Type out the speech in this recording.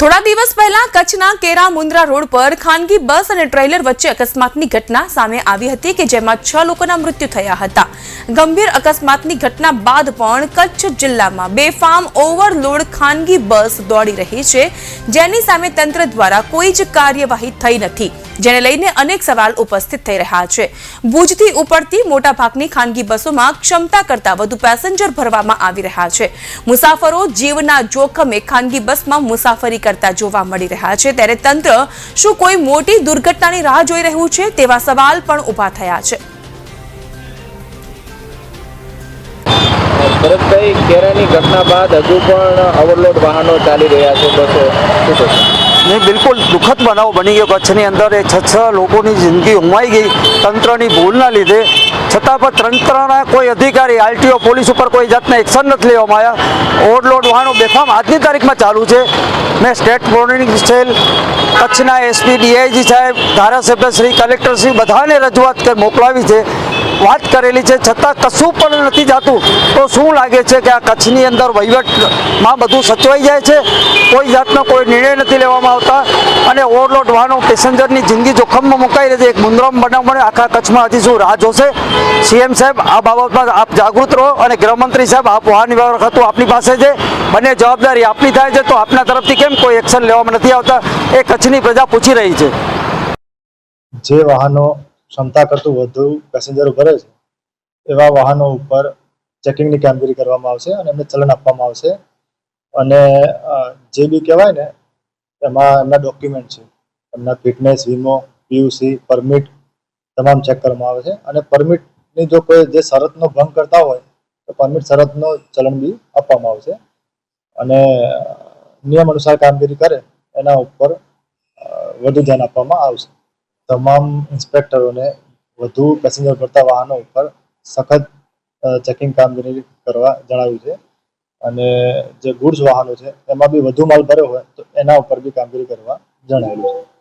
થોડા દિવસ પહેલા કચ્છના કેરા મુન્દ્રા રોડ પર ખાનગી બસ અને ટ્રેલર વચ્ચે અકસ્માતની ઘટના સામે આવી હતી કે જેમાં છ લોકોના મૃત્યુ થયા હતા. ગંભીર અકસ્માતની ઘટના બાદ પણ કચ્છ જિલ્લામાં બેફામ ઓવરલોડ ખાનગી બસ દોડી રહી છે. જેની સામે તંત્ર દ્વારા કોઈ જ કાર્યવાહી થઈ નથી. જેને લઈને અનેક સવાલ ઉપસ્થિત થઈ રહ્યા છે. ભુજથી ઉપડતી મોટાભાગની ખાનગી બસોમાં ક્ષમતા કરતાં વધુ પેસેન્જર ભરવામાં આવી રહ્યા છે. મુસાફરો જીવના જોખમે ખાનગી બસમાં મુસાફરી કરતા જોવા મળી રહ્યા છે. ત્યારે તંત્ર શું કોઈ મોટી દુર્ઘટનાની રાહ જોઈ રહ્યું છે તેવા સવાલ પણ ઊભા થયા છે. ભરતભાઈ, કેરાની ઘટના બાદ હજુ પણ ઓવરલોડ વાહનો ચાલી રહ્યા છે બસો. શું ને બિલકુલ દુઃખદ બનાવ બની ગયો. કચ્છની અંદર એ છ છ લોકોની જિંદગી ઉમાઈ ગઈ. તંત્રની ભૂલના લીધે. છતાં પણ તંત્રના કોઈ અધિકારી, આરટીઓ, પોલીસ ઉપર કોઈ જાતના એક્શન નથી લેવામાં આવ્યા. ઓવરલોડ વાહનો બેફામ આજની તારીખમાં ચાલુ છે. મેં સ્ટેટ મોનિટરિંગ સેલ કચ્છના એસપી ડીઆઈજી સાહેબ, ધારાસભ્ય શ્રી કલેક્ટર શ્રી બધાને રજૂઆત મોકલાવી છે, વાત કરેલી છે, છતાં કશું પણ નથી જાતું. તો શું લાગે છે કે આ કચ્છની અંદર વહીવટમાં બધું સચવાઈ જાય છે? કોઈ જાતનો કોઈ નિર્ણય નથી લેવામાં આવતા અને ઓવરલોડ વાહનો પેસેન્જરની જિંદગી જોખમમાં મુકાઈ રહી છે. એક મુંદ્રમ બનાવ મળે આખા કચ્છમાં હજી શું રાહ જોશે? સીએમ સાહેબ, આ બાબતમાં આપ જાગૃત રહો અને ગૃહમંત્રી સાહેબ, આપ વાહન વિભાગ ખાતું આપની પાસે છે. બંને જવાબદારી આપની થાય છે, તો આપના તરફથી કેમ કોઈ એક્શન લેવામાં નથી આવતા? એ કચ્છની પ્રજા પૂછી રહી છે. જે વાહનો ક્ષમતા કરતું વધુ પેસેન્જરો ભરે છે, એવા વાહનો ઉપર ચેકિંગની કામગીરી કરવામાં આવશે અને એમને ચલણ આપવામાં આવશે. અને જે બી કહેવાય ને, એમાં એમના ડોક્યુમેન્ટ છે. એમના ફિટનેસ વીમો પીયુસી પરમિટ તમામ ચેક કરવામાં આવે છે. અને પરમિટની જો કોઈ જે શરતનો ભંગ કરતા હોય, તો પરમિટ શરતનો ચલણ બી આપવામાં આવશે. અને નિયમ અનુસાર કામગીરી કરે, એના ઉપર વધુ ધ્યાન આપવામાં આવશે. તમામ ઇન્સ્પેક્ટરોને વધુ પેસેન્જર ભરતા વાહનો ઉપર સખત ચેકિંગ કામગીરી કરવા જણાવ્યું છે. અને જે ગુડ્સ વાહનો છે, એમાં બી વધુ માલ ભર્યો હોય, તો એના ઉપર બી કામગીરી કરવા જણાવ્યું છે.